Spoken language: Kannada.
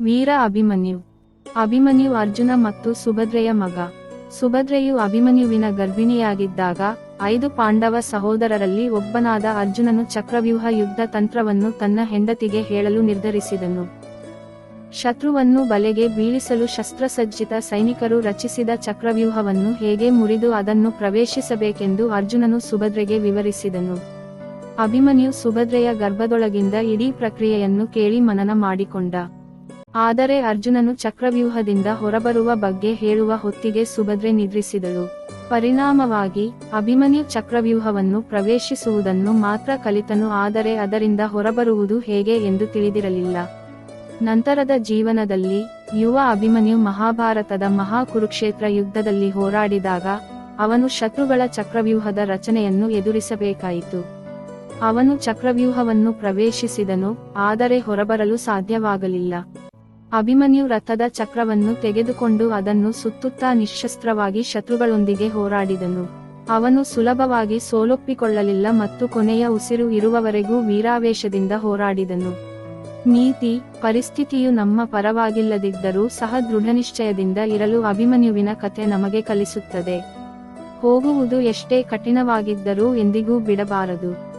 ವೀರ ಅಭಿಮನ್ಯು. ಅಭಿಮನ್ಯು ಅರ್ಜುನ ಮತ್ತು ಸುಭದ್ರೆಯ ಮಗ. ಸುಭದ್ರೆಯು ಅಭಿಮನ್ಯುವಿನ ಗರ್ಭಿಣಿಯಾಗಿದ್ದಾಗ, ಐದು ಪಾಂಡವ ಸಹೋದರರಲ್ಲಿ ಒಬ್ಬನಾದ ಅರ್ಜುನನು ಚಕ್ರವ್ಯೂಹ ಯುದ್ಧ ತಂತ್ರವನ್ನು ತನ್ನ ಹೆಂಡತಿಗೆ ಹೇಳಲು ನಿರ್ಧರಿಸಿದನು. ಶತ್ರುವನ್ನು ಬಲೆಗೆ ಬೀಳಿಸಲು ಶಸ್ತ್ರಸಜ್ಜಿತ ಸೈನಿಕರು ರಚಿಸಿದ ಚಕ್ರವ್ಯೂಹವನ್ನು ಹೇಗೆ ಮುರಿದು ಅದನ್ನು ಪ್ರವೇಶಿಸಬೇಕೆಂದು ಅರ್ಜುನನು ಸುಭದ್ರೆಗೆ ವಿವರಿಸಿದನು. ಅಭಿಮನ್ಯು ಸುಭದ್ರೆಯ ಗರ್ಭದೊಳಗಿಂದ ಇಡೀ ಪ್ರಕ್ರಿಯೆಯನ್ನು ಕೇಳಿ ಮನನ ಮಾಡಿಕೊಂಡ. ಆದರೆ ಅರ್ಜುನನು ಚಕ್ರವ್ಯೂಹದಿಂದ ಹೊರಬರುವ ಬಗ್ಗೆ ಹೇಳುವ ಹೊತ್ತಿಗೆ ಸುಭದ್ರೆ ನಿದ್ರಿಸಿದಳು. ಪರಿಣಾಮವಾಗಿ, ಅಭಿಮನ್ಯು ಚಕ್ರವ್ಯೂಹವನ್ನು ಪ್ರವೇಶಿಸುವುದನ್ನು ಮಾತ್ರ ಕಲಿತನು, ಆದರೆ ಅದರಿಂದ ಹೊರಬರುವುದು ಹೇಗೆ ಎಂದು ತಿಳಿದಿರಲಿಲ್ಲ. ನಂತರದ ಜೀವನದಲ್ಲಿ, ಯುವ ಅಭಿಮನ್ಯು ಮಹಾಭಾರತದ ಮಹಾಕುರುಕ್ಷೇತ್ರ ಯುದ್ಧದಲ್ಲಿ ಹೋರಾಡಿದಾಗ, ಅವನು ಶತ್ರುಗಳ ಚಕ್ರವ್ಯೂಹದ ರಚನೆಯನ್ನು ಎದುರಿಸಬೇಕಾಯಿತು. ಅವನು ಚಕ್ರವ್ಯೂಹವನ್ನು ಪ್ರವೇಶಿಸಿದನು, ಆದರೆ ಹೊರಬರಲು ಸಾಧ್ಯವಾಗಲಿಲ್ಲ. ಅಭಿಮನ್ಯು ರಥದ ಚಕ್ರವನ್ನು ತೆಗೆದುಕೊಂಡು ಅದನ್ನು ಸುತ್ತುತ್ತಾ ನಿಶಸ್ತ್ರವಾಗಿ ಶತ್ರುಗಳೊಂದಿಗೆ ಹೋರಾಡಿದನು. ಅವನು ಸುಲಭವಾಗಿ ಸೋಲೊಪ್ಪಿಕೊಳ್ಳಲಿಲ್ಲ ಮತ್ತು ಕೊನೆಯ ಉಸಿರು ಇರುವವರೆಗೂ ವೀರಾವೇಶದಿಂದ ಹೋರಾಡಿದನು. ನೀತಿ, ಪರಿಸ್ಥಿತಿಯು ನಮ್ಮ ಪರವಾಗಿಲ್ಲದಿದ್ದರೂ ಸಹ ದೃಢನಿಶ್ಚಯದಿಂದ ಇರಲು ಅಭಿಮನ್ಯುವಿನ ಕಥೆ ನಮಗೆ ಕಲಿಸುತ್ತದೆ. ಹೋಗುವುದು ಎಷ್ಟೇ ಕಠಿಣವಾಗಿದ್ದರೂ ಎಂದಿಗೂ ಬಿಡಬಾರದು.